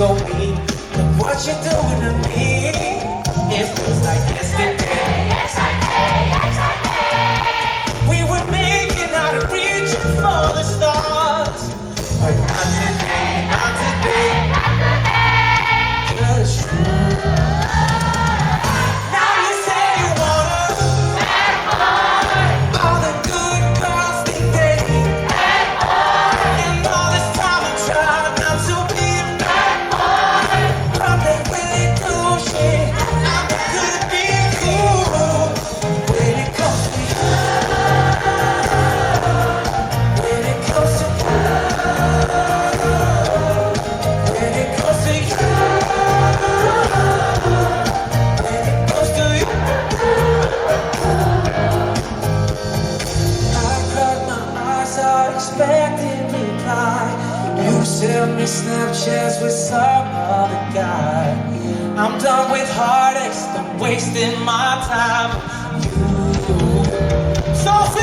going. Look what you're doing to me. It feels like yesterday. wasting my time. So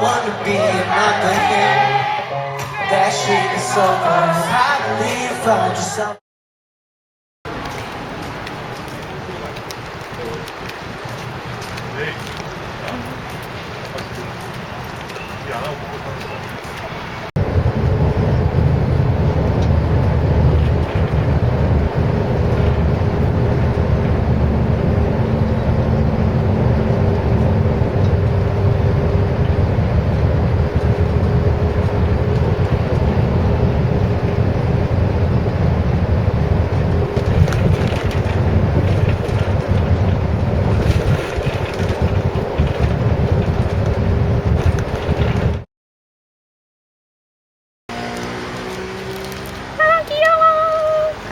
I wanna be in another him. That shit is so hard. I believe I found you Yeah,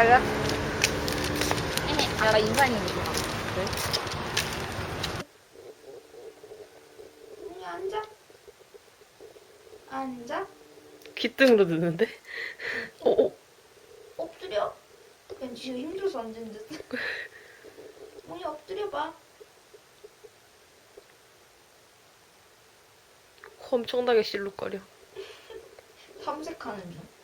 할래? 아, 아까 인간이니까. 그래? 언니 네. 앉아. 앉아. 귀등으로 듣는데? 어, 어. 엎드려. 그냥 지금 힘들어서 앉은 듯. 언니 엎드려봐. 엄청나게 실룩거려. 탐색하는 중.